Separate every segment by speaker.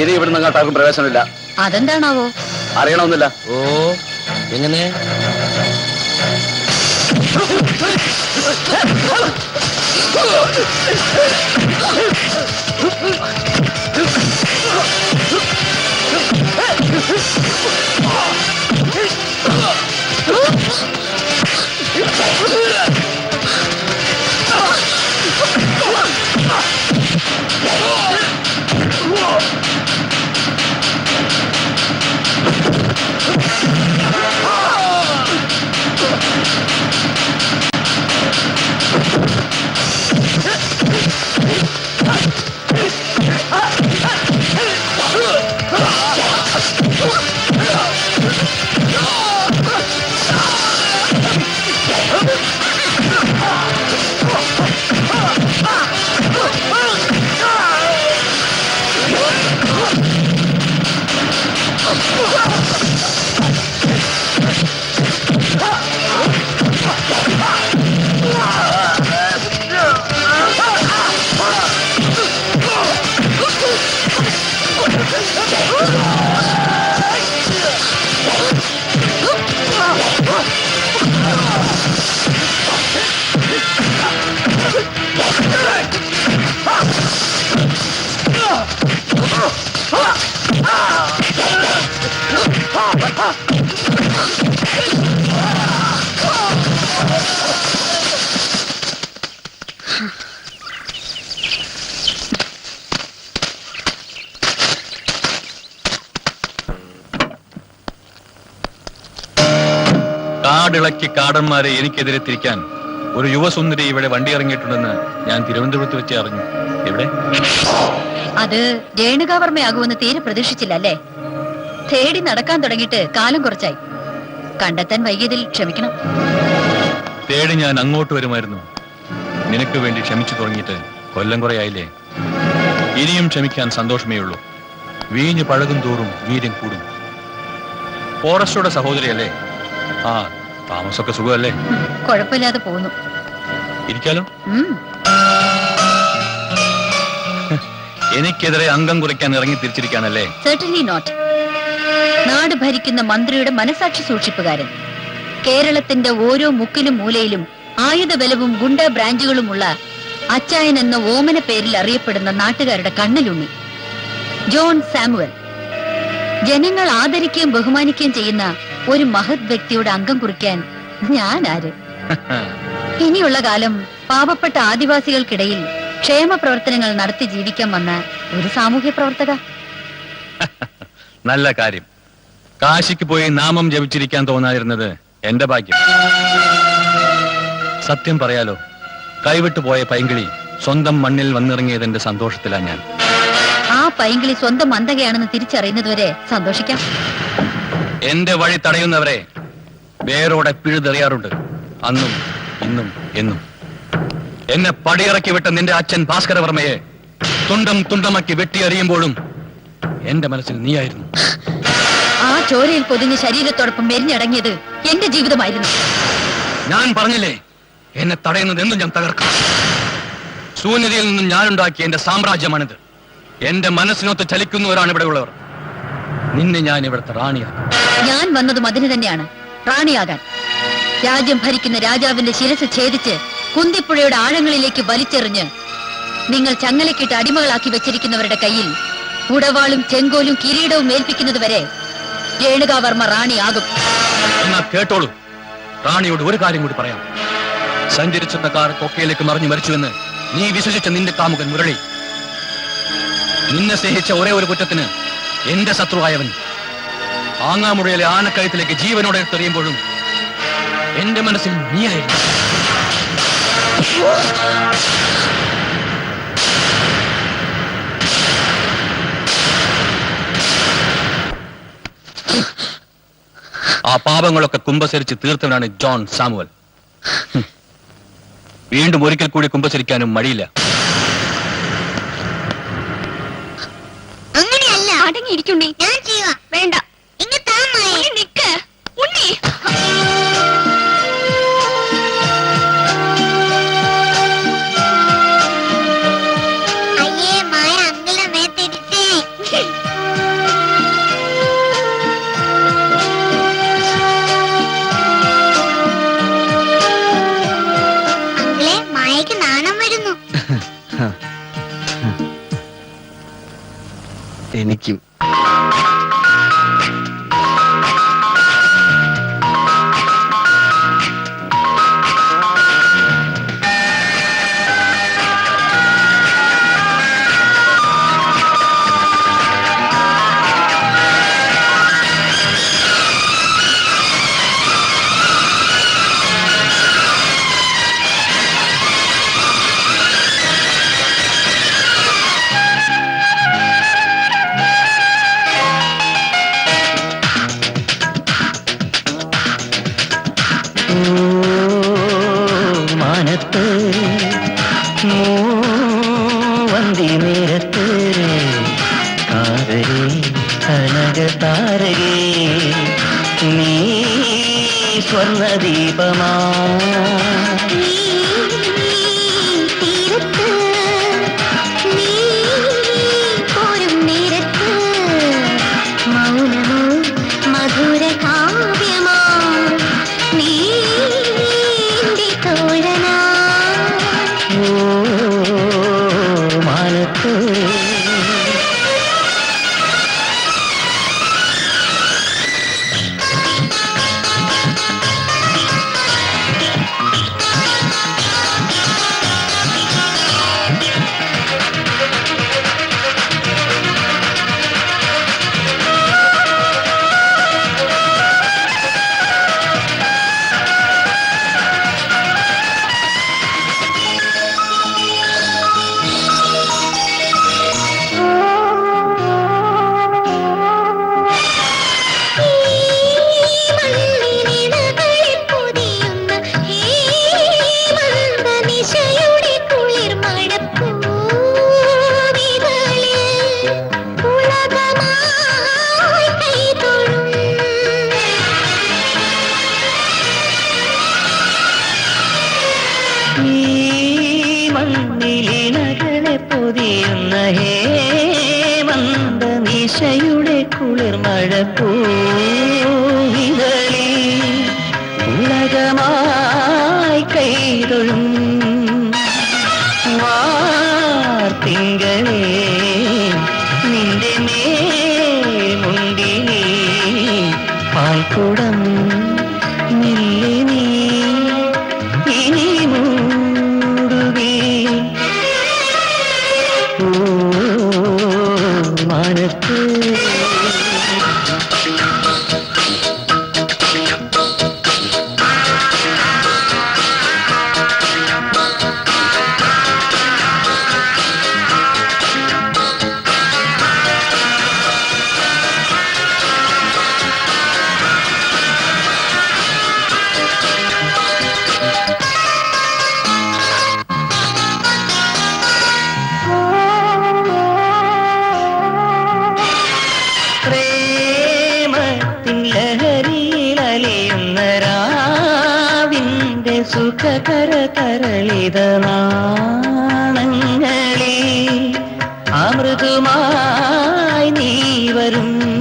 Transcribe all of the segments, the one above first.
Speaker 1: ഇനി ഇവിടുന്ന് അങ്ങോട്ടാർക്കും പ്രവേശനമില്ല.
Speaker 2: അതെന്താണാവോ?
Speaker 1: അറിയണമെന്നില്ല.
Speaker 3: ഓ എങ്ങനെ?
Speaker 4: കാടിളക്കി കാടന്മാരെ എനിക്കെതിരെ തിരിക്കാൻ ഒരു യുവസുന്ദരി ഇവിടെ വണ്ടി ഇറങ്ങിയിട്ടുണ്ടെന്ന് ഞാൻ തിരുവനന്തപുരത്ത് വെച്ച് അറിഞ്ഞു. എവിടെ?
Speaker 2: അത് രേണുകാവർമ്മയാകുമെന്ന് തീരെ പ്രതീക്ഷിച്ചില്ല അല്ലേ? തേടി നടക്കാൻ തുടങ്ങിയിട്ട് കാലം കുറച്ചായി. കണ്ടെത്താൻ വൈകിയതിൽ ക്ഷമിക്കണം.
Speaker 4: തേടി ഞാൻ അങ്ങോട്ട് വരുമായിരുന്നു. നിനക്ക് വേണ്ടി ക്ഷമിച്ചു തുടങ്ങിയിട്ട് കൊല്ലം കുറയായില്ലേ ഇനിയും ക്ഷമിക്കാൻ സന്തോഷമേ ഉള്ളൂ. വീഞ്ഞ് പഴകും തോറും വീര്യം കൂടും. ഫോറസ്റ്റോടെ സഹോദരിയല്ലേ? ആ താമസമൊക്കെ സുഖമല്ലേ?
Speaker 2: കുഴപ്പമില്ലാതെ പോകുന്നു.
Speaker 4: ഇരിക്കാലോ? എനിക്കെതിരെ അംഗം കുറിക്കാൻ ഇറങ്ങി തിരിച്ചിരിക്കാനല്ലേ?
Speaker 2: സെർട്ടൻലി നോട്ട് നാട് ഭരിക്കുന്ന മന്ത്രിയുടെ മനസാക്ഷി സൂക്ഷിപ്പുകാരൻ. കേരളത്തിന്റെ ഓരോ മുക്കിലും മൂലയിലും ആയുധബലവും ഗുണ്ട ബ്രാഞ്ചുകളുമുള്ള അച്ചായൻ എന്ന ഓമന പേരിൽ അറിയപ്പെടുന്ന നാട്ടുകാരുടെ കണ്ണിലുണ്ണി ജോൺ സാമുവൽ. ജനങ്ങൾ ആദരിക്കുകയും ബഹുമാനിക്കുകയും ചെയ്യുന്ന ഒരു മഹത് വ്യക്തിയുടെ അംഗം കുറിക്കാൻ ഞാൻ ആര് ഇനിയുള്ള കാലം പാവപ്പെട്ട ആദിവാസികൾക്കിടയിൽ ക്ഷേമ പ്രവർത്തനങ്ങൾ നടത്തി ജീവിക്കാൻ വന്ന ഒരു സാമൂഹ്യ പ്രവർത്തക.
Speaker 4: നല്ല കാര്യം. കാശിക്ക് പോയി നാമം ജപിച്ചിരിക്കാൻ തോന്നാതിരുന്നത് എന്റെ ഭാഗ്യം. സത്യം പറയാലോ കൈവിട്ടു പോയ പൈങ്കിളി സ്വന്തം മണ്ണിൽ വന്നിറങ്ങിയതിന്റെ സന്തോഷത്തിലാണ് ഞാൻ.
Speaker 2: ആ പൈങ്കിളി സ്വന്തം മന്ദകയാണെന്ന് തിരിച്ചറിയുന്നതുവരെ സന്തോഷിക്കാം.
Speaker 4: എന്റെ വഴി തടയുന്നവരെ വേരോടെ പിഴുതെറിയാറുണ്ട്. അന്നും ഇന്നും എന്നും. എന്നെ പടിയിറക്കി വിട്ട നിന്റെ അച്ഛൻ ഭാസ്കരവർമ്മയെ തുണ്ടം തുണ്ടമാക്കി വെട്ടിയെറിയുമ്പോഴും എന്റെ മനസ്സിൽ നീയായിരുന്നു.
Speaker 2: ആ ചോരയിൽ പൊതിഞ്ഞ ശരീരത്തോടൊപ്പം മെരിഞ്ഞടങ്ങിയത് എന്റെ ജീവിതമായിരുന്നു.
Speaker 4: ഞാൻ പറഞ്ഞില്ലേ എന്നെ തടയുന്നത് എന്തും ഞാൻ തകർക്കാം. ശൂന്യതയിൽ നിന്നും ഞാനുണ്ടാക്കിയ എന്റെ സാമ്രാജ്യമാണിത്. എന്റെ മനസ്സിനൊത്ത് ചലിക്കുന്നവരാണ് ഇവിടെ ഉള്ളവർ നിന്നെ ഞാൻ ഇവിടുത്തെ റാണിയാണ്
Speaker 2: ഞാൻ വന്നതും അതിന് തന്നെയാണ്. റാണിയാകാൻ. രാജ്യം ഭരിക്കുന്ന രാജാവിന്റെ ശിരസ് ഛേദിച്ച് കുന്തിപ്പുഴയുടെ ആഴങ്ങളിലേക്ക് വലിച്ചെറിഞ്ഞ് നിങ്ങൾ ചങ്ങലക്കിട്ട് അടിമകളാക്കി വെച്ചിരിക്കുന്നവരുടെ കയ്യിൽ ഉടവാളും ചെങ്കോലും കിരീടവും ഏൽപ്പിക്കുന്നതുവരെ രേണുകാവർമ്മ റാണിയാകും
Speaker 4: എന്നാ കേട്ടോളൂ. റാണിയോട് ഒരു കാര്യം കൂടി പറയാം. സഞ്ചരിച്ചെന്ന കാർ കൊക്കയിലേക്ക് മറിഞ്ഞു മരിച്ചുവെന്ന് നീ വിശ്വസിച്ച നിന്റെ കാമുകൻ മുരളി. നിന്നെ സ്നേഹിച്ച ഒരേ ഒരു കുറ്റത്തിന് എന്റെ ശത്രുവായവൻ. ആങ്ങാമുഴയിലെ ആനക്കയത്തിലേക്ക് ജീവനോടെ തെറിയുമ്പോഴും എന്റെ മനസ്സിൽ നീയായിരുന്നു. ആ പാപങ്ങളൊക്കെ കുമ്പസരിച്ച് തീർത്തവനാണ് ജോൺ സാമുവൽ. വീണ്ടും ഒരിക്കൽ കൂടി കുമ്പസരിക്കാനും മടിയില്ല.
Speaker 2: അടങ്ങിയിരിക്കുണ്ണി
Speaker 5: ഞാൻ ചെയ്യുക
Speaker 2: വേണ്ട.
Speaker 5: ഇങ്ങ താ.
Speaker 2: നിക്ക്. ഉണ്ണി.
Speaker 3: സ്വർണ്ണദീപമാ മാനത്തേ. மொழியுமாய் நீ வரும்.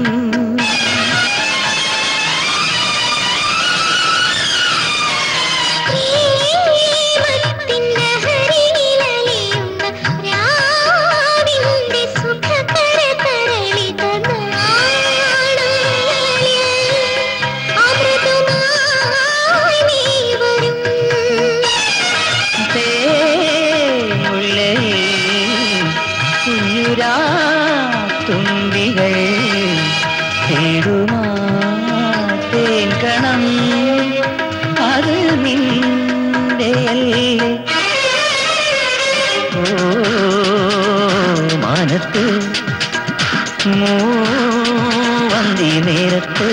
Speaker 3: பாட்டு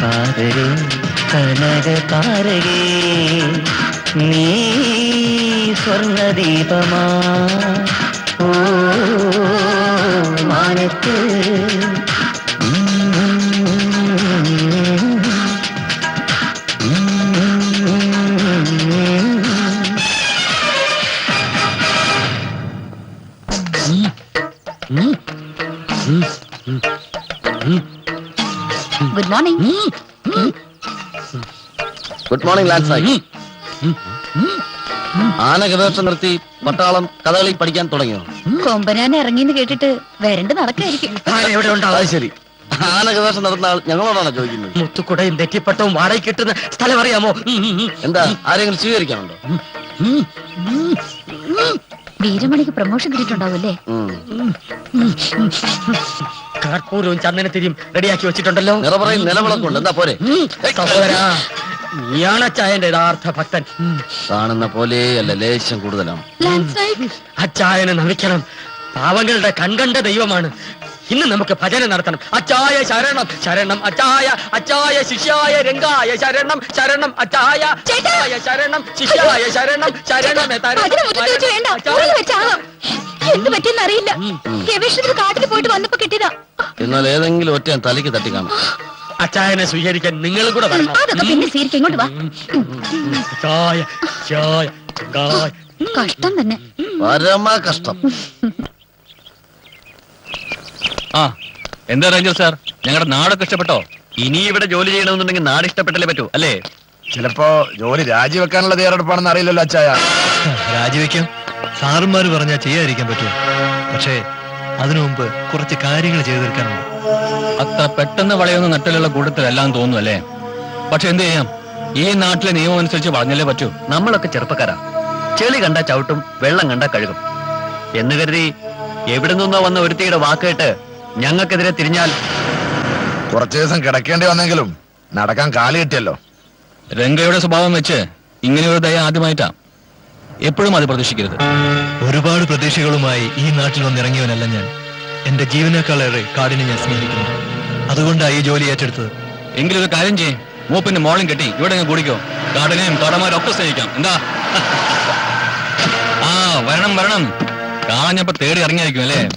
Speaker 3: காதலே கனக தாரகே நீ சொர்ண தீபமா ஓ
Speaker 2: மானத்து മോർണിംഗ്
Speaker 1: ലാൻഡ് സൈഡ്
Speaker 6: ആന ഗവേഷണം നിർത്തി പട്ടാളം കഥകളി പഠിക്കാൻ തുടങ്ങിയോ?
Speaker 2: കൊമ്പനാൻ ഇറങ്ങിന്ന് കേട്ടിട്ട് വരണ്ട് നടക്കായിരിക്കും.
Speaker 7: എവിടെ
Speaker 6: ശരി. ആന ഗവേഷണം നടന്ന ആൾ ഞങ്ങളോടാണോ ചോദിക്കുന്നത്?
Speaker 7: മുത്തുക്കുടയും തെറ്റിപ്പട്ടവും വാടകയ്ക്ക് കിട്ടുന്ന സ്ഥലം അറിയാമോ?
Speaker 6: എന്താ ആരെങ്കിലും സ്വീകരിക്കാനുണ്ടോ?
Speaker 2: വീരമണിക്ക് പ്രമോഷൻ കിട്ടിയിട്ടുണ്ടാവൂല്ലേ
Speaker 7: കർപ്പൂരവും ചന്ദനത്തിരിയും റെഡിയാക്കി വെച്ചിട്ടുണ്ടല്ലോ.
Speaker 6: നിറപറയും നിലവിളക്കുണ്ട്. എന്താ പോരെ?
Speaker 7: നീയാണ് അച്ചായന്റെ യഥാർത്ഥ ഭക്തൻ. കാണുന്ന
Speaker 6: കാണുന്ന പോലെയല്ല ലേശം കൂടുതലാണ്
Speaker 7: അച്ചായനെ നമിക്കണം. പാവങ്ങളുടെ കൺകണ്ട ദൈവമാണ്. ഇന്ന് നമുക്ക് ഭജന നടത്തണം. അച്ചായ ശരണം ശരണം അച്ചായ അച്ചായ ശിഷ്യായ രംഗായ ശരണം ശരണം അച്ചായ അച്ചായ ശരണം ശിഷ്യായ ശരണം ശരണം
Speaker 2: എന്ത് പറ്റിയെന്ന് അറിയില്ല. ഗവേഷണത്തിന് കാട്ടിൽ പോയിട്ട് വന്നപ്പോ കിട്ടിയതാ.
Speaker 6: എന്നാൽ ഏതെങ്കിലും ഒറ്റ തലയ്ക്ക് തട്ടി കാണും
Speaker 7: അച്ചായനെ സ്വീകരിക്കാൻ നിങ്ങളും കൂടെ വരണം.
Speaker 2: അതൊക്കെ പിന്നെ സ്വീകരിക്കും ഇങ്ങോട്ട് വാ.
Speaker 7: ചായ ചായ
Speaker 2: കഷ്ടം തന്നെ.
Speaker 6: പരമ കഷ്ടം.
Speaker 4: ആ എന്താ റേഞ്ചർ സാർ? ഞങ്ങളുടെ നാടൊക്കെ ഇഷ്ടപ്പെട്ടോ?
Speaker 6: ഇനി ഇവിടെ ജോലി ചെയ്യണമെന്നുണ്ടെങ്കിൽ നാട് ഇഷ്ടപ്പെട്ടല്ലേ പറ്റൂ അല്ലേ?
Speaker 8: ചിലപ്പോ ജോലി രാജിവെക്കാനുള്ള തയ്യാറെടുപ്പാണെന്ന് അറിയില്ലല്ലോ അച്ചായ.
Speaker 9: രാജിവെക്കും. സാറുമാര് പറഞ്ഞാൽ ചെയ്യാതിരിക്കാൻ പറ്റുമോ? പക്ഷേ അതിനു മുമ്പ് കുറച്ച് കാര്യങ്ങൾ ചെയ്തു തീർക്കാനുണ്ട്
Speaker 4: അത്ര പെട്ടെന്ന് വളയുന്ന നട്ടിലുള്ള കൂട്ടത്തിലെല്ലാം തോന്നുന്നു അല്ലേ? പക്ഷെ എന്ത് ചെയ്യാം? ഈ നാട്ടിലെ നിയമം അനുസരിച്ച് വളഞ്ഞല്ലേ പറ്റൂ?
Speaker 6: നമ്മളൊക്കെ ചെറുപ്പക്കാരാ. ചെളി കണ്ട ചവിട്ടും വെള്ളം കണ്ട കഴുകും. എന്ന് കരുതി എവിടെ നിന്നോ വന്ന ഒരുത്തിയുടെ വാക്കേട്ട് ഞങ്ങൾക്കെതിരെ തിരിഞ്ഞാൽ
Speaker 8: കുറച്ചു ദിവസം കിടക്കേണ്ടി വന്നെങ്കിലും നടക്കാൻ കാലി കിട്ടിയല്ലോ.
Speaker 4: രംഗയുടെ സ്വഭാവം വെച്ച് ഇങ്ങനെ ഒരു ദയ ആദ്യമായിട്ടാ. എപ്പോഴും അത് പ്രതീക്ഷിക്കരുത്.
Speaker 9: ഒരുപാട് പ്രതീക്ഷകളുമായി ഈ നാട്ടിൽ വന്നിറങ്ങിയവനല്ല ഞാൻ. എന്റെ ജീവനേക്കാളേറെ കാടിനെ ഞാൻ സ്നേഹിക്കുന്നു. അതുകൊണ്ടാണ് ഈ ജോലി ഏറ്റെടുത്തത്.
Speaker 4: എങ്കിലും ഒരു കാര്യം ചെയ്യും. മൂപ്പിന്റെ മോളും കെട്ടി ഇവിടെ അങ്ങ് കൂടിക്കോ. കാടനെയും കാടമാരും ഒക്കെ സ്നേഹിക്കാം. എന്താ? ആ വരണം വരണം. കാണഞ്ഞപ്പോ തേടി ഇറങ്ങിയായിരിക്കും അല്ലേ?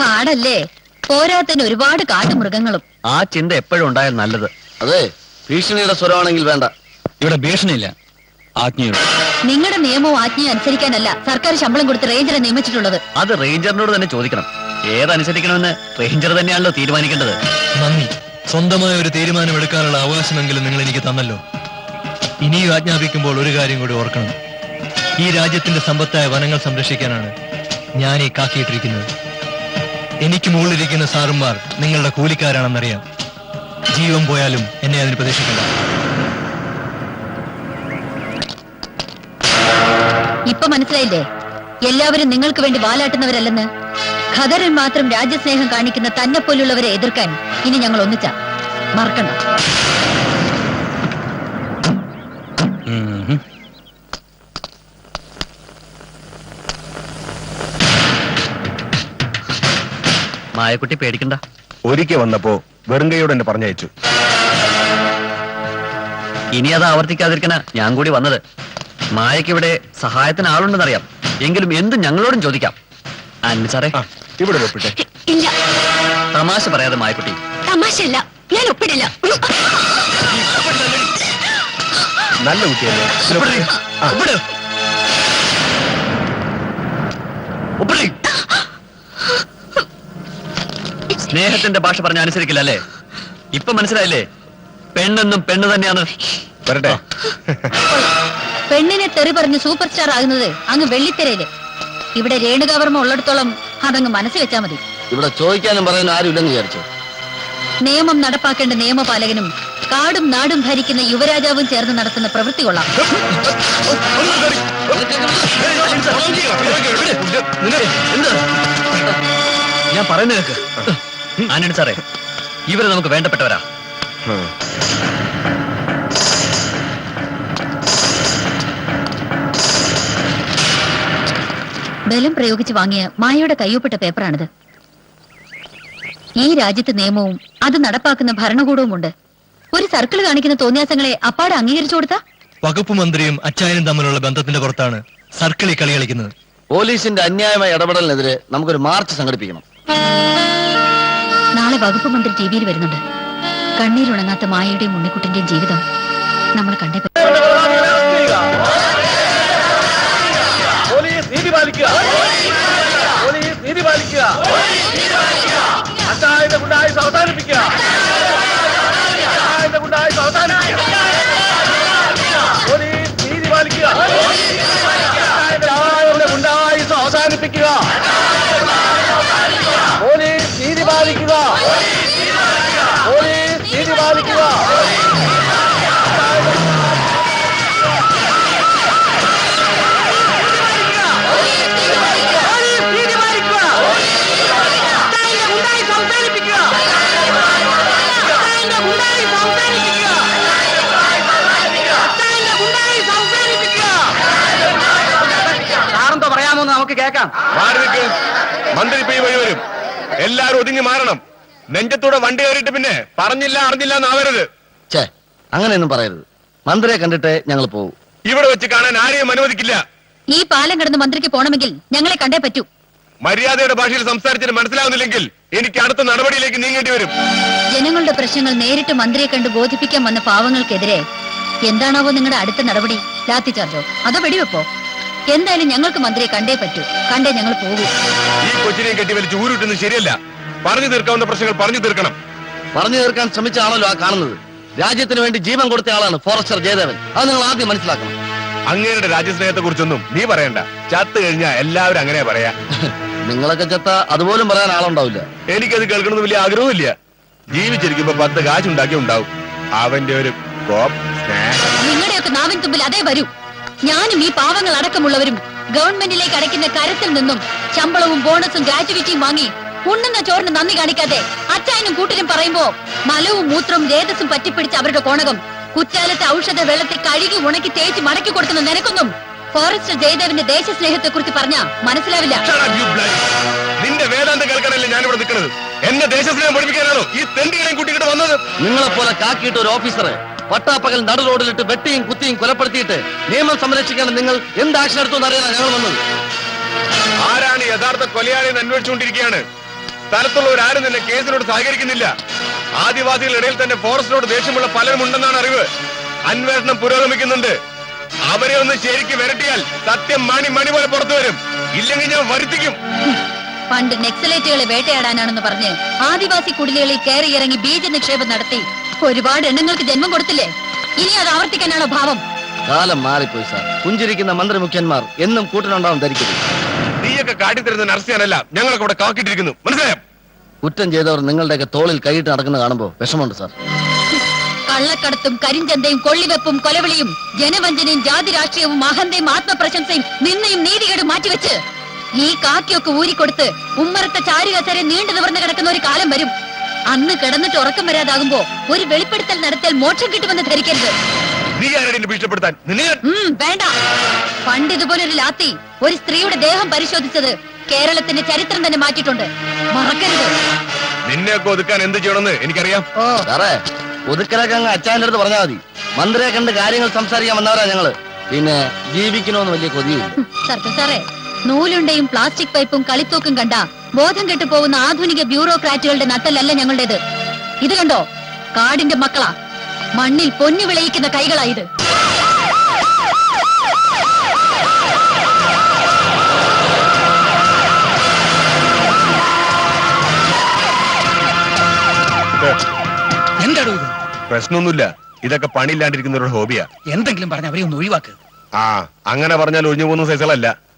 Speaker 2: കാടല്ലേ? പോരാത്തതിന് ഒരുപാട് കാട്ടുമൃഗങ്ങളും.
Speaker 6: ആ ചിന്ത എപ്പോഴും ഉണ്ടായാൽ നല്ലത്. അതെ ഭീഷണിയുടെ സ്വരമാണെങ്കിൽ വേണ്ട.
Speaker 4: ഇവിടെ ഭീഷണിയില്ല. ആജ്ഞയുണ്ട്
Speaker 2: നിങ്ങളുടെ നിയമവും ആജ്ഞയും അനുസരിക്കാനല്ല സർക്കാർ ശമ്പളം കൊടുത്ത് റേഞ്ചറെ നിയമിച്ചിട്ടുള്ളത്.
Speaker 6: അത് റേഞ്ചറിനോട് തന്നെ ചോദിക്കണം. ഏതനുസരിക്കണമെന്ന് റേഞ്ചർ തന്നെയാണല്ലോ തീരുമാനിക്കേണ്ടത്.
Speaker 9: നന്ദി. സ്വന്തമായ ഒരു തീരുമാനം എടുക്കാനുള്ള അവകാശമെങ്കിലും നിങ്ങൾ എനിക്ക് തന്നല്ലോ. ഇനിയും ആജ്ഞാപിക്കുമ്പോൾ ഒരു കാര്യം കൂടി ഓർക്കണം. ഈ രാജ്യത്തിന്റെ സമ്പത്തായ വനങ്ങൾ സംരക്ഷിക്കാനാണ് ഞാൻ ഈ കാക്കിയിട്ടിരിക്കുന്നത്. എനിക്ക് മുകളിലിരിക്കുന്ന സാറുമാർ നിങ്ങളുടെ കൂലിക്കാരാണെന്നറിയാം. ജീവൻ പോയാലും എന്നെ അതിന് പ്രതീക്ഷിക്കണ്ട.
Speaker 2: ഇപ്പൊ മനസ്സിലായില്ലേ? എല്ലാവരും നിങ്ങൾക്ക് വേണ്ടി വാലാട്ടുന്നവരല്ലെന്ന്? ഖദറിൽ മാത്രം രാജ്യസ്നേഹം കാണിക്കുന്ന തന്നെ പോലുള്ളവരെ എതിർക്കാൻ ഇനി ഞങ്ങൾ ഒന്നിച്ച. മറക്കണ്ട.
Speaker 6: മായക്കുട്ടി പേടിക്കണ്ട.
Speaker 8: ഒരിക്കൽ വന്നപ്പോ വെറും കൈയോട് എന്നെ പറഞ്ഞയച്ചു.
Speaker 6: ഇനി അത് ആവർത്തിക്കാതിരിക്കണ ഞാൻ കൂടി വന്നത്. മായക്ക് ഇവിടെ സഹായത്തിന് ആളുണ്ടെന്നറിയാം. എങ്കിലും എന്തും ഞങ്ങളോടും ചോദിക്കാം. അന്ന സാറേ
Speaker 8: ആ, ഇവിടെ ഒപ്പിട്ടെ
Speaker 2: ഇല്ല.
Speaker 6: തമാശ പറയാതെ മായക്കുട്ടി.
Speaker 2: തമാശയല്ല. ഞാൻ ഒപ്പിടില്ല.
Speaker 8: നല്ല കുട്ടിയല്ലേ?
Speaker 6: ഒപ്പിടി. സ്നേഹത്തിന്റെ ഭാഷ പറഞ്ഞ അനുസരിക്കില്ല അല്ലേ? ഇപ്പൊ മനസ്സിലായില്ലേ? പെണ്ണെന്നും പെണ്ണ് തന്നെയാണ്.
Speaker 8: വരട്ടെ.
Speaker 2: പെണ്ണിനെ തെറി പറഞ്ഞ് സൂപ്പർ സ്റ്റാർ ആകുന്നത് അങ്ങ് വെള്ളിത്തെരയിൽ. ഇവിടെ രേണുകാവർമ്മ ഉള്ളിടത്തോളം അതങ്ങ് മനസ്സിൽ വെച്ചാ മതി.
Speaker 6: ഇവിടെ ചോദിക്കാനും പറയാനും ആരും ഇല്ലെന്ന് വിചാരിച്ചു?
Speaker 2: നിയമം നടപ്പാക്കേണ്ട നിയമപാലകനും കാടും നാടും ഭരിക്കുന്ന യുവരാജാവും ചേർന്ന് നടത്തുന്ന പ്രവൃത്തി കൊള്ളാം.
Speaker 6: ഞാൻ പറയുന്ന കേക്ക്. ആനണി സാറേ ഇവർ നമുക്ക് വേണ്ടപ്പെട്ടവരാ.
Speaker 2: ബലം പ്രയോഗിച്ച് വാങ്ങിയ മായയുടെ കയ്യൊപ്പിട്ട പേപ്പറാണിത്. ഈ രാജ്യത്ത് നിയമവും അത് നടപ്പാക്കുന്ന ഭരണകൂടവും ഉണ്ട് ഒരു സർക്കിൾ കാണിക്കുന്ന തോന്നിയാസങ്ങളെ അപ്പാടെ അംഗീകരിച്ചു കൊടുത്താ?
Speaker 9: വകുപ്പ് മന്ത്രിയും അച്ചായനും തമ്മിലുള്ള ബന്ധത്തിന്റെ പുറത്താണ് സർക്കിളിൽ കളി കളിക്കുന്നത്.
Speaker 6: പോലീസിന്റെ അന്യായമായ ഇടപെടലിനെതിരെ നമുക്കൊരു മാർച്ച് സംഘടിപ്പിക്കണം.
Speaker 2: നാളെ വകുപ്പ് മന്ത്രി ടി വിയിൽ വരുന്നുണ്ട്. കണ്ണീരുണങ്ങാത്ത മായയുടെയും ഉണ്ണിക്കുട്ടിന്റെയും ജീവിതം നമ്മൾ കണ്ടേ
Speaker 3: കേൾക്കാം
Speaker 10: മാറി മന്ത്രി പി വഴി വരും. എല്ലാരും ഒതുങ്ങി മാറണം. നെഞ്ചത്തൂടെ വണ്ടി കയറിയിട്ട് പിന്നെ പറഞ്ഞില്ല അറിഞ്ഞില്ല എന്നാവരുത്.
Speaker 1: ചേ അങ്ങനെയൊന്നും പറയരുത്. മന്ത്രിയെ കണ്ടിട്ട് ഞങ്ങൾ പോകും
Speaker 10: ഇവിടെ വെച്ച് കാണാൻ ആരെയും അനുവദിക്കില്ല.
Speaker 2: ഈ പാലം കിടന്ന് മന്ത്രിക്ക് പോണമെങ്കിൽ ഞങ്ങളെ കണ്ടേ പറ്റൂ.
Speaker 10: മര്യാദയുടെ ഭാഷയിൽ സംസാരിച്ചിട്ട് മനസ്സിലാവുന്നില്ലെങ്കിൽ എനിക്ക് അടുത്ത നടപടിയിലേക്ക് നീങ്ങേണ്ടി വരും.
Speaker 2: ജനങ്ങളുടെ പ്രശ്നങ്ങൾ നേരിട്ട് മന്ത്രിയെ കണ്ട് ബോധിപ്പിക്കാൻ വന്ന പാവങ്ങൾക്കെതിരെ എന്താണാവോ നിങ്ങളുടെ അടുത്ത നടപടി? ലാത്തി ചാർജോ അതോ വെടിവെപ്പോ? എന്തായാലും ഞങ്ങൾക്ക് മന്ത്രിയെ കണ്ടേ പറ്റൂ. കണ്ടേ ഞങ്ങൾ പോകൂ.
Speaker 10: ഈ കൊച്ചിനെയും കെട്ടി വലിച്ച് ഊരുട്ടുന്നത് ശരിയല്ല. പറഞ്ഞു തീർക്കാവുന്ന പ്രശ്നങ്ങൾ പറഞ്ഞു തീർക്കണം.
Speaker 1: പറഞ്ഞു തീർക്കാൻ ശ്രമിച്ച ആണല്ലോ ആ കാണുന്നത്. രാജ്യത്തിന് വേണ്ടി ജീവൻ കൊടുത്ത ആളാണ് ഫോറസ്റ്റർ ജയദേവൻ. അത് നിങ്ങൾ ആദ്യം മനസ്സിലാക്കണം.
Speaker 10: അങ്ങേരുടെ രാജ്യസ്നേഹത്തെ കുറിച്ചൊന്നും നീ പറയണ്ട. ചത്ത് കഴിഞ്ഞാ എല്ലാവരും അങ്ങനെ പറയാ.
Speaker 1: നിങ്ങളൊക്കെ ചത്ത അതുപോലും പറയാൻ ആളുണ്ടാവില്ല.
Speaker 10: എനിക്കത് കേൾക്കണമെന്ന് വലിയ ആഗ്രഹമില്ല ജീവിച്ചിരിക്കുമ്പോ പത്ത് കാശുണ്ടാക്കി ഉണ്ടാവും. അവന്റെ ഒരു കോപ്പ് സ്നേഹം.
Speaker 2: നിങ്ങളുടെയൊക്കെ നാവിൻ തുമ്പിൽ അതേ വരൂ. ഞാനും ഈ പാവങ്ങൾ അടക്കമുള്ളവരും ഗവൺമെന്റിലേക്ക് അടയ്ക്കുന്ന കരത്തിൽ നിന്നും ശമ്പളവും ബോണസും ഗ്രാറ്റുവിറ്റിയും വാങ്ങി ഉണ്ണുന്ന ചോറിന് നന്ദി കാണിക്കാതെ അച്ചായനും കൂട്ടരും പറയുമ്പോ മലവും മൂത്രവും രേതസും പറ്റിപ്പിടിച്ച അവരുടെ കോണകം കുറ്റാലത്തെ ഔഷധ വെള്ളത്തിൽ കഴുകി ഉണക്കി തേച്ച് മടക്കി കൊടുക്കുന്ന നിനക്കൊന്നും ഫോറസ്റ്റ് ജയദേവന്റെ ദേശസ്നേഹത്തെ കുറിച്ച് പറഞ്ഞ മനസ്സിലാവില്ല.
Speaker 10: നിന്റെ വേദാന്ത കേൾക്കാനല്ലേ ഞാനിവിടെ നിൽക്കുന്നത്? എന്നെ ദേശസ്നേഹം പഠിപ്പിക്കാനാണോ ഈ തെണ്ടികളെയും കൂട്ടിക്കിട്ട് വന്നത്?
Speaker 1: നിങ്ങളെപ്പോലെ കാക്കിയിട്ട് ഒരു ഓഫീസറെ പട്ടാപ്പകൽ നടു റോഡിലിട്ട് വെട്ടിയും കുത്തിയും കൊലപ്പെടുത്തിയിട്ട് നിയമം സംരക്ഷിക്കാൻ നിങ്ങൾ എന്ത് ആക്ഷൻ എടുത്തു എന്നറിയാനാണ് ഞങ്ങൾ വന്നത്?
Speaker 10: ആരാണ് യഥാർത്ഥ കൊലയാളിയെന്ന് അന്വേഷിച്ചുകൊണ്ടിരിക്കുകയാണ്? സ്ഥലത്തുള്ളവർ ആരും തന്നെ കേസിനോട് സഹകരിക്കുന്നില്ല. ആദിവാസികളുടെ ഇടയിൽ തന്നെ ഫോറസ്റ്റിനോട് ദേഷ്യമുള്ള പലരും ഉണ്ടെന്നാണ് അറിവ്. അന്വേഷണം പുരോഗമിക്കുന്നുണ്ട്. അവരെ ഒന്ന് ശരിക്ക് വിരട്ടിയാൽ സത്യം മണി മണി പോലെ പുറത്തു വരും. ഇല്ലെങ്കിൽ ഞാൻ വരുത്തിക്കും.
Speaker 2: പണ്ട് നെക്സലേറ്റുകളെ വേട്ടയാടാനാണെന്ന് പറഞ്ഞ് ആദിവാസി കുടിലുകളിൽ കയറി ഇറങ്ങി ബീജ നിക്ഷേപം നടത്തി ഒരുപാട് എണ്ണങ്ങൾക്ക് ജന്മം കൊടുത്തില്ലേ? ഇനി അത് ആവർത്തിക്കാനാണോ ഭാവം?
Speaker 1: കാലം മാറിപ്പോയി സാർ. പുഞ്ചിരിക്കുന്ന മന്ത്രിമുഖ്യന്മാർ എന്നും കൂട്ടിനുണ്ടാവും ധരിക്കുന്നു
Speaker 10: നീയൊക്കെ കാട്ടിത്തരുന്ന നർസിയാനല്ല ഞങ്ങളൊക്കെ ഇവിടെ കാക്കിട്ടിരിക്കുന്നു. മനസ്സിലായോ?
Speaker 1: കുറ്റം ചെയ്തവർ നിങ്ങളുടെയൊക്കെ തോളിൽ കൈയിട്ട് നടക്കുന്ന കാണുമ്പോൾ വിഷമമുണ്ട് സാർ.
Speaker 2: കള്ളക്കടത്തും കരിഞ്ചന്തയും കൊള്ളിവെപ്പും കൊലവിളിയും ജനവഞ്ചനയും ജാതി രാഷ്ട്രീയവും അഹന്തയും ആത്മപ്രശംസയും നിന്നയും നീതികേടും മാറ്റിവെച്ച് ഈ കാക്കിയൊക്കെ ഊരിക്കൊടുത്ത് ഉമ്മറത്ത ചാരുകസരെ നീണ്ടു നിവർന്നു കിടക്കുന്ന ഒരു കാലം വരും. അന്ന് കിടന്നിട്ട് ഉറക്കം വരാതാകുമ്പോ ഒരു വെളിപ്പെടുത്തൽ നടത്തിയാൽ മോക്ഷം കിട്ടുമെന്ന് ധരിക്കരുത്. വേണ്ട. പണ്ട് ഇതുപോലെ ഒരു ലാത്തി ഒരു സ്ത്രീയുടെ ദേഹം പരിശോധിച്ചത് കേരളത്തിന്റെ ചരിത്രം തന്നെ മാറ്റിയിട്ടുണ്ട്. മറക്കരുത്.
Speaker 10: നിന്നെ ഒതുക്കാൻ എന്ത് ചെയ്യണമെന്ന് എനിക്കറിയാം.
Speaker 2: ഓ.
Speaker 1: സാറേ ഒതുക്കലൊക്കെ അങ്ങ് അച്ഛന്റെ അടുത്ത് പറഞ്ഞാൽ മതി. മന്ത്രിയെ കണ്ട് കാര്യങ്ങൾ സംസാരിക്കാൻ വന്നവരാ ഞങ്ങൾ. പിന്നെ ജീവിക്കണമെന്ന് വലിയ കൊതിയില്ല.
Speaker 2: സാറേ നൂലുണ്ടയും പ്ലാസ്റ്റിക് പൈപ്പും കളിത്തോക്കും കണ്ട ബോധം കെട്ടു പോകുന്ന ആധുനിക ബ്യൂറോക്രാറ്റുകളുടെ നട്ടലല്ല ഞങ്ങളുടേത്. ഇത് കണ്ടോ? കാടിന്റെ മക്കളാ. മണ്ണിൽ പൊന്നു വിളയിക്കുന്ന കൈകളാ ഇത്.
Speaker 11: എന്താടോ ഇത്?
Speaker 10: പ്രശ്നമൊന്നുമില്ല. ഇതൊക്കെ പണിയില്ലാണ്ടിരിക്കുന്നവരുടെ ഹോബിയാ.
Speaker 11: എന്തെങ്കിലും പറഞ്ഞ അവരെ ഒന്ന് ഒഴിവാക്ക്.
Speaker 10: ആ അങ്ങനെ പറഞ്ഞാൽ ഒഴിഞ്ഞു പോകുന്ന സൈസുകളല്ല.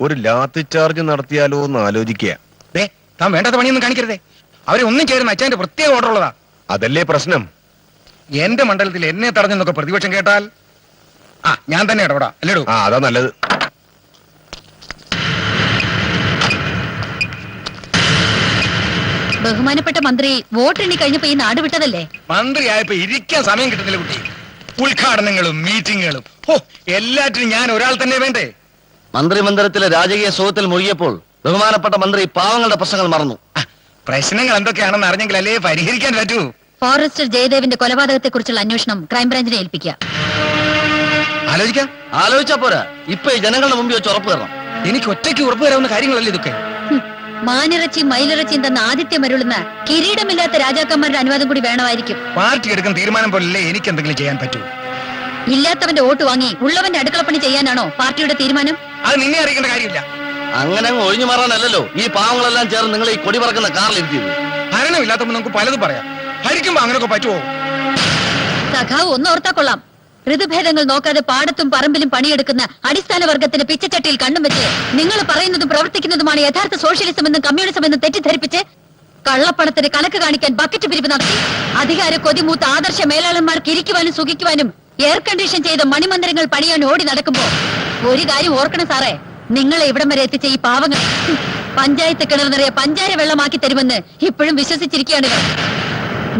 Speaker 10: ഒരു ലാത്തി ചാർജ് നടത്തിയാലോ എന്ന് ആലോചിക്കുക.
Speaker 11: ദേ താൻ വേണ്ടാത്ത പണിയൊന്നും കാണിക്കരുതേ. അവരെ ഒന്നും ചേരുന്ന അച്ഛന്റെ പ്രത്യേക ഓർഡർ ഉള്ളതാ.
Speaker 10: അതല്ലേ പ്രശ്നം?
Speaker 11: എന്റെ മണ്ഡലത്തിൽ എന്നെ തടഞ്ഞെന്നൊക്കെ പ്രതിപക്ഷം കേട്ടാൽ? ആ ഞാൻ തന്നെ ഇടപെടാ. അല്ലേടോ.
Speaker 10: ആ അതാ നല്ലത്.
Speaker 2: ബഹുമാനപ്പെട്ട മന്ത്രി വോട്ട് എണ്ണി കഴിഞ്ഞപ്പോ ഈ നാട് വിട്ടതല്ലേ?
Speaker 11: മന്ത്രി മന്ത്രിയായപ്പോ ഇരിക്കാൻ സമയം കിട്ടുന്നില്ല കുട്ടി. ഉദ്ഘാടനങ്ങളും മീറ്റിങ്ങുകളും ഓ എല്ലാറ്റിനും ഞാൻ ഒരാൾ തന്നെ വേണ്ടേ?
Speaker 1: മന്ത്രിമന്ദിരത്തിലെ രാജകീയ സുഖത്തിൽ മുഴുകിയപ്പോൾ ബഹുമാനപ്പെട്ട മന്ത്രി പാവങ്ങളുടെ പ്രശ്നങ്ങൾ മറന്നു.
Speaker 11: പ്രശ്നങ്ങൾ എന്തൊക്കെയാണെന്ന് അറിഞ്ഞെങ്കിൽ അല്ലേ പരിഹരിക്കാൻ പറ്റൂ?
Speaker 2: ഫോറസ്റ്റർ ജയദേവിന്റെ കൊലപാതകത്തെ കുറിച്ചുള്ള അന്വേഷണം ക്രൈംബ്രാഞ്ചിനെ ഏൽപ്പിക്കുക.
Speaker 11: ആലോചിക്കാം.
Speaker 1: ആലോചിച്ചാ പോരാ. ഇപ്പൊ ഈ ജനങ്ങളുടെ മുമ്പിൽ വെച്ച് ഉറപ്പ് തരണം.
Speaker 11: എനിക്ക് ഒറ്റയ്ക്ക് ഉറപ്പ് തരാവുന്ന കാര്യങ്ങളല്ലേ ഇതൊക്കെ?
Speaker 2: മാനിറച്ചി മാനിറച്ചിയും മയിലിറച്ചിയും തന്ന ആദിത്യം മരുളുന്ന കിരീടമില്ലാത്ത രാജാക്കന്മാരുടെ അനുവാദം കൂടി വേണമായിരിക്കും.
Speaker 11: പാർട്ടി എടുക്കുന്ന തീരുമാനം പോലല്ലേ എനിക്ക് എന്തെങ്കിലും ചെയ്യാൻ പറ്റൂ?
Speaker 2: ഇല്ലാത്തവന്റെ വോട്ട് വാങ്ങി ഉള്ളവന്റെ അടുക്കളപ്പണി ചെയ്യാനാണോ പാർട്ടിയുടെ തീരുമാനം?
Speaker 11: അത് നിന്നെ അറിയിക്കേണ്ട കാര്യമില്ല.
Speaker 1: അങ്ങനെ അങ്ങ് ഒഴിഞ്ഞു മാറാനല്ലല്ലോ. ഈ പാവങ്ങളെല്ലാം ചേർന്ന് നിങ്ങൾ ഈ കൊടി പറക്കുന്ന കാറിൽ കാറിലിരുത്തിയത്
Speaker 11: ഭരണമില്ലാത്തപ്പോ നമുക്ക് പലതും പറയാം. ഭരിക്കുമ്പോ അങ്ങനെയൊക്കെ പറ്റുമോ
Speaker 2: സഖാവ് ഒന്ന് ഓർത്താ കൊള്ളാം. ഋതുഭേദങ്ങൾ നോക്കാതെ പാടത്തും പറമ്പിലും പണിയെടുക്കുന്ന അടിസ്ഥാന വർഗത്തിന് പിച്ചച്ചട്ടിയിൽ കണ്ണും വെച്ച് നിങ്ങൾ പറയുന്നതും പ്രവർത്തിക്കുന്നതുമാണ് യഥാർത്ഥ സോഷ്യലിസം എന്നും കമ്മ്യൂണിസം എന്നും തെറ്റിദ്ധരിപ്പിച്ച് കള്ളപ്പണത്തിന് കണക്ക് കാണിക്കാൻ ബക്കറ്റ് പിരിവ് നടത്തി. അധികാര കൊതിമൂത്ത ആദർശ മേലാളന്മാർക്ക് ഇരിക്കുവാനും സുഖിക്കുവാനും എയർ കണ്ടീഷൻ ചെയ്ത മണിമന്ദിരങ്ങൾ പണിയാൻ ഓടി നടക്കുമ്പോ ഒരു കാര്യം ഓർക്കണം സാറേ. നിങ്ങളെ ഇവിടം വരെ എത്തിച്ച ഈ പാവങ്ങൾ പഞ്ചായത്ത് കിണർ നിറയെ പഞ്ചാര വെള്ളമാക്കി തരുമെന്ന് ഇപ്പോഴും വിശ്വസിച്ചിരിക്കുകയാണ്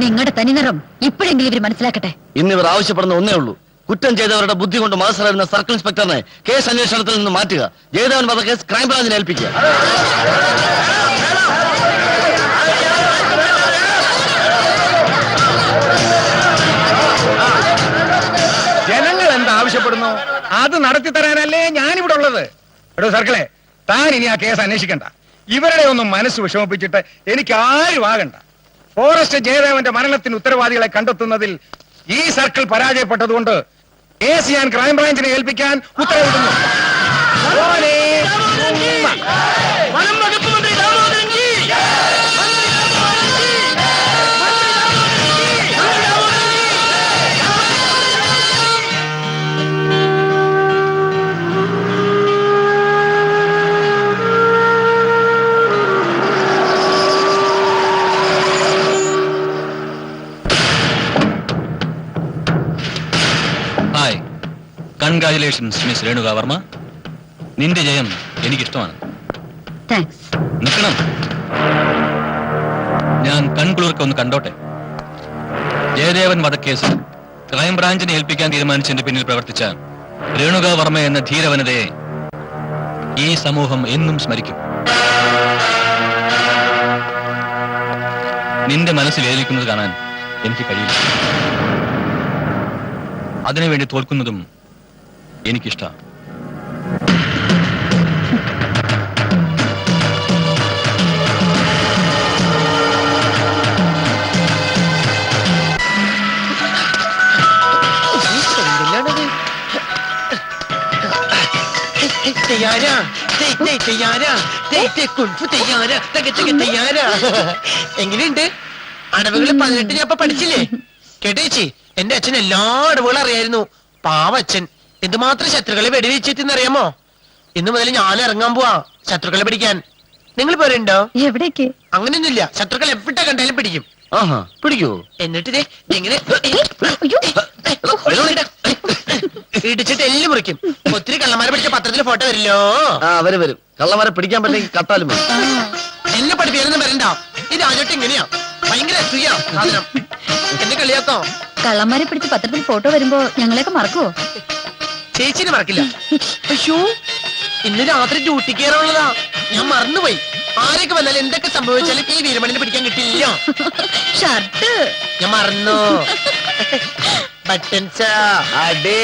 Speaker 2: നിങ്ങളുടെ തനിനിറം ഇപ്പോഴെങ്കിലും ഇവർ മനസ്സിലാക്കട്ടെ.
Speaker 1: ഇന്ന് ഇവർ ആവശ്യപ്പെടുന്ന ഒന്നേ ഉള്ളൂ. കുറ്റം ചെയ്തവരുടെ ബുദ്ധി കൊണ്ട് മാസറായിരുന്ന സർക്കിൾ ഇൻസ്പെക്ടറിനെ കേസ് അന്വേഷണത്തിൽ നിന്ന് മാറ്റുക. ജയദേവൻ വധക്കേസ് ക്രൈംബ്രാഞ്ചിനെ ഏൽപ്പിക്കുക.
Speaker 11: അത് നടത്തി തരാനല്ലേ ഞാനിവിടെ ഉള്ളത്? എടോ സർക്കിളെ താൻ ഇനി ആ കേസ് അന്വേഷിക്കണ്ട. ഇവരുടെ ഒന്നും മനസ്സ് വിഷമിപ്പിച്ചിട്ട് എനിക്ക് ആരും ആകണ്ട. ഫോറസ്റ്റ് ജയദേവന്റെ മരണത്തിന് ഉത്തരവാദികളെ കണ്ടെത്തുന്നതിൽ ഈ സർക്കിൾ പരാജയപ്പെട്ടതുകൊണ്ട് കേസ് ഞാൻ ക്രൈംബ്രാഞ്ചിനെ ഏൽപ്പിക്കാൻ ഉത്തരവിടുന്നു.
Speaker 4: കൺഗ്രാചുലേഷൻസ് മിസ് രേണുക വർമ്മ നിന്റെ ജയം എനിക്കിഷ്ടമാണ്. നിൽക്കണം. ഞാൻ കൺകുളിർക്ക് ഒന്ന് കണ്ടോട്ടെ. ജയദേവൻ വധക്കേസ് ക്രൈംബ്രാഞ്ചിനെ ഏൽപ്പിക്കാൻ തീരുമാനിച്ചതിന്റെ പിന്നിൽ പ്രവർത്തിച്ച രേണുക വർമ്മ എന്ന ധീരവനതയെ ഈ സമൂഹം എന്നും സ്മരിക്കും. നിന്റെ മനസ്സിൽ ഏലിക്കുന്നത് കാണാൻ എനിക്ക് കഴിയില്ല. അതിനുവേണ്ടി തോൽക്കുന്നതും എനിക്കിഷ്ടമാണ്
Speaker 12: എങ്ങനെയുണ്ട്? അടവുകൾ പതിനെട്ട് ഞാൻ പഠിച്ചില്ലേ? കേട്ടേച്ചി എന്റെ അച്ഛൻ എല്ലാ അടവുകളും അറിയായിരുന്നു. പാവച്ഛൻ എന്തുമാത്രം ശത്രുക്കളെ വെടിവെച്ചെത്തിന്നറിയാമോ ഇന്ന് മുതൽ ഞാൻ ഇറങ്ങാൻ പോവാ ശത്രുക്കളെ പിടിക്കാൻ. നിങ്ങൾ പോരുണ്ടോ
Speaker 2: എവിടേക്ക്?
Speaker 12: അങ്ങനെയൊന്നുമില്ല. ശത്രുക്കൾ എവിടെ കണ്ടാലും പിടിക്കും.
Speaker 1: ആഹാ പിടിക്കൂ?
Speaker 12: എന്നിട്ട്
Speaker 2: അയ്യോ.
Speaker 12: ഇടിച്ചിട്ട് എല്ലാം മുറിക്കും. ഒത്തിരി കള്ളന്മാരെ പിടിച്ച പത്രത്തിൽ ഫോട്ടോ വരില്ലോ?
Speaker 1: ആ വരും വരും. കള്ളന്മാരെ പിടിക്കാൻ പറ്റില്ലെങ്കിൽ കട്ടാലും മതി.
Speaker 12: എന്നെ പഠിപ്പിക്കാനൊന്നും വരണ്ട. ഈ രാജോട്ട് ഇങ്ങനെയാ. ഭയങ്കര അസൂയ എന്നെ കളിയാക്കോ.
Speaker 2: കള്ളന്മാരെ പിടിച്ച് പത്രത്തിൽ ഫോട്ടോ വരുമ്പോ ഞങ്ങളെയൊക്കെ മറക്കുവോ?
Speaker 12: ചേച്ചിനെ മറക്കില്ല. അയ്യോ ഇന്ന് രാത്രി ഡ്യൂട്ടി കയറാനുള്ളതാ ഞാൻ മറന്നുപോയി. ആരൊക്കെ വന്നാലും എന്തൊക്കെ സംഭവിച്ചാലും ഈ വീരമണിനെ പിടിക്കാൻ കിട്ടില്ല
Speaker 2: ഷർട്ട്.
Speaker 12: ഞാൻ മറന്നു. ബട്ടൻസ്
Speaker 1: അടേ.